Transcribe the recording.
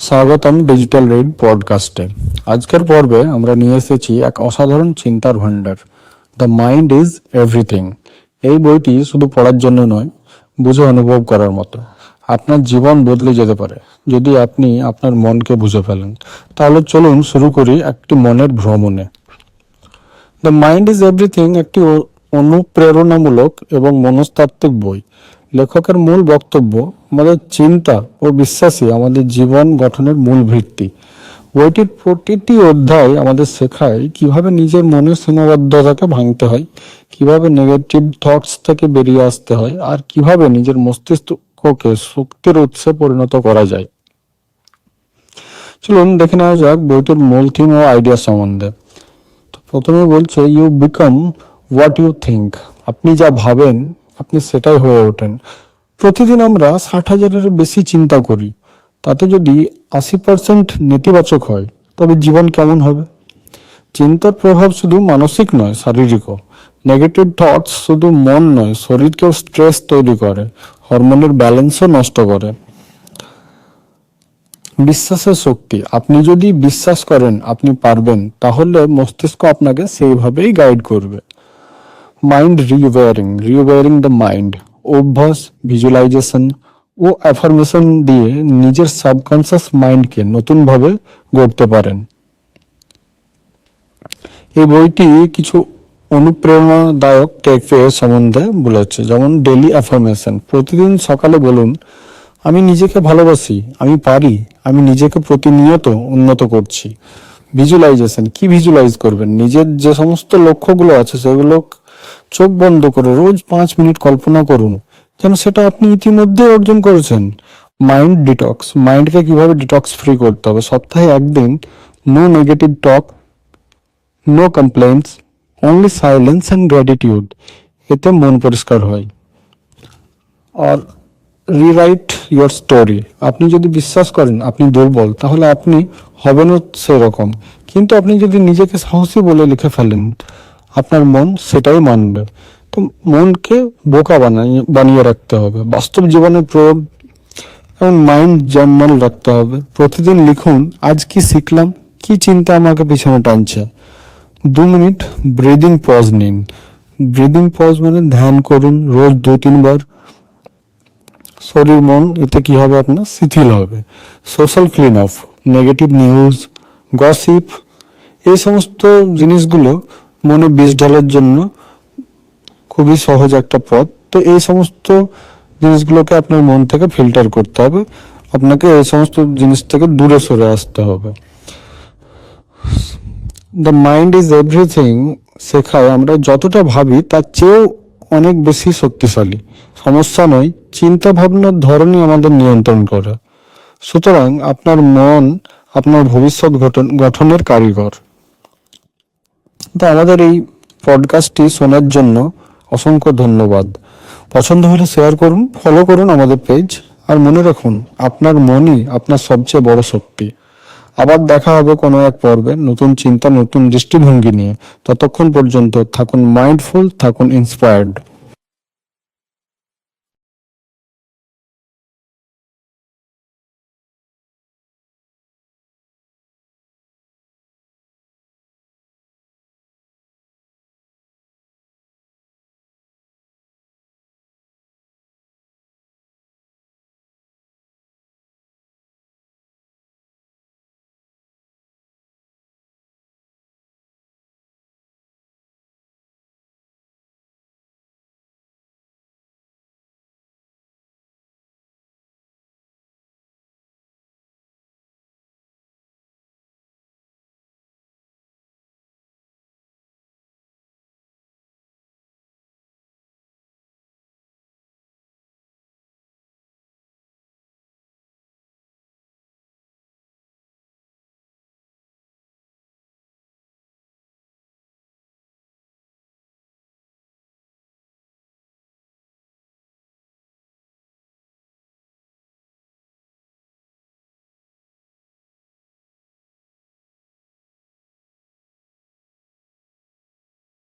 স্বাগতম digital red পডকাস্টে আজকের পর্বে আমরা নিয়ে এসেছি এক অসাধারণ চিন্তার ভাণ্ডার দ্য মাইন্ড ইজ এভরিথিং এই বইটি শুধু পড়ার জন্য নয়, বুঝে অনুভব করার মতো। আপনার জীবন বদলে যেতে পারে, যদি আপনি আপনার মনকে বুঝে ফেলেন। তাহলে চলুন শুরু করি একটি মনের ভ্রমণে। দ্য মাইন্ড ইজ এভরিথিং একটি অনুপ্রেরণামূলক এবং মনস্তাত্ত্বিক বই। লেখকের মূল বক্তব্য, আমাদের চিন্তা ও বিশ্বাসই আমাদের জীবন গঠনের মূল ভিত্তি। বইটির প্রতিটি অধ্যায় আমাদের শেখায় কীভাবে নিজের মনের সীমাবদ্ধতাকে ভাঙতে হয়, কীভাবে নেগেটিভ থটস থেকে বেরিয়ে আসতে হয়, আর কীভাবে নিজের মস্তিষ্ককে শক্তির উৎসে পরিণত করা যায়। চলুন দেখে নেওয়া যাক বইটির মূল থিম ও আইডিয়া সম্বন্ধে। প্রথমে বলছে you become what you think আপনি যা ভাবেন আপনি সেটাই হয়ে ওঠেন। প্রতিদিন আমরা ষাট হাজারের বেশি চিন্তা করি। তাতে যদি আশি পার্সেন্ট নেতিবাচক হয়, তবে জীবন কেমন হবে? চিন্তার প্রভাব শুধু মানসিক নয়, শারীরিকও। নেগেটিভ থটস শুধু মন নয়, শরীরকেও স্ট্রেস তৈরি করে। হরমোনের ব্যালেন্সও নষ্ট করে। বিশ্বাসের শক্তি। আপনি যদি বিশ্বাস করেন, আপনি পারবেন, তাহলে মস্তিষ্ক আপনাকে সেইভাবেই গাইড করবে। Mind rewiring rewiring the mind অভ্যাস ভিজুয়ালাইজেশন ও অ্যাফার্মেশন দিয়ে নিজের সাবকনসিয়াস মাইন্ডকে নতুনভাবে গড়তে পারেন। এই বইটি কিছু অনুপ্রেরণাদায়ক টেকওয়ে সম্বন্ধে বলেছে, যেমন ডেলি অ্যাফার্মেশন প্রতিদিন সকালে বলুন, আমি নিজেকে ভালোবাসি, আমি পারি, আমি নিজেকে প্রতিনিয়ত উন্নত করছি। ভিজুয়ালাইজেশন কি ভিজুয়ালাইজ করবেন? নিজের যে সমস্ত লক্ষ্যগুলো আছে সেগুলো চোখ বন্ধ করে রোজ পাঁচ মিনিট কল্পনা করুন, যেন সেটা আপনি ইতিমধ্যে অর্জন করেছেন। মাইন্ড ডিটক্স মাইন্ডকে কীভাবে ডিটক্স ফ্রি করতে হবে? সপ্তাহে একদিন no negative talk no complaints only silence and gratitude এতে মন পরিষ্কার হয়। আর রিরাইট ইয়োর স্টোরি আপনি যদি বিশ্বাস করেন আপনি দুর্বল, তাহলে আপনি হবেন সেরকম। কিন্তু আপনি যদি নিজেকে সাহসী বলে লিখে ফেলেন আপনার মন সেটাই মানবে। তো মনকে বোকা বানিয়ে বানিয়ে রাখতে হবে। বাস্তব জীবনে প্রয়োগ এবং মাইন্ড জার্নাল রাখতে হবে। প্রতিদিন লিখুন, আজ কি শিখলাম? কি চিন্তা আমাকে পিছনে টানছে? দু মিনিট ব্রিদিং পজ নিন। ব্রিদিং পজ মানে ধ্যান করুন, রোজ দু, তিনবার। শরীর, মন, এতে কি হবে আপনার? শিথিল হবে। Social clean of negative news gossip এই সমস্ত জিনিসগুলো মনে বিষ ঢালার জন্য খুবই সহজ একটা পথ। তো এই সমস্ত জিনিসগুলোকে আপনার মন থেকে ফিল্টার করতে হবে। আপনাকে এই সমস্ত জিনিস থেকে দূরে সরে আসতে হবে। দ্য মাইন্ড ইজ এভরিথিং শেখায়। আমরা যতটা ভাবি, তার চেয়েও অনেক বেশি শক্তিশালী। সমস্যা নয় চিন্তা ভাবনার ধরনই আমাদের নিয়ন্ত্রণ করে। সুতরাং আপনার মন, আপনার ভবিষ্যৎ গঠন, গঠনের কারিগর। তো আমাদের এই পডকাস্টটি শোনার জন্য অসংখ্য ধন্যবাদ। পছন্দ হলে শেয়ার করুন ফলো করুন আমাদের পেজ আর মনে রাখুন, আপনার মনই আপনার সবচেয়ে বড় শক্তি। আবার দেখা হবে কোনো এক পর্বে নতুন চিন্তা, নতুন দৃষ্টিভঙ্গি নিয়ে। ততক্ষণ পর্যন্ত থাকুন মাইন্ডফুল থাকুন ইন্সপায়ার্ড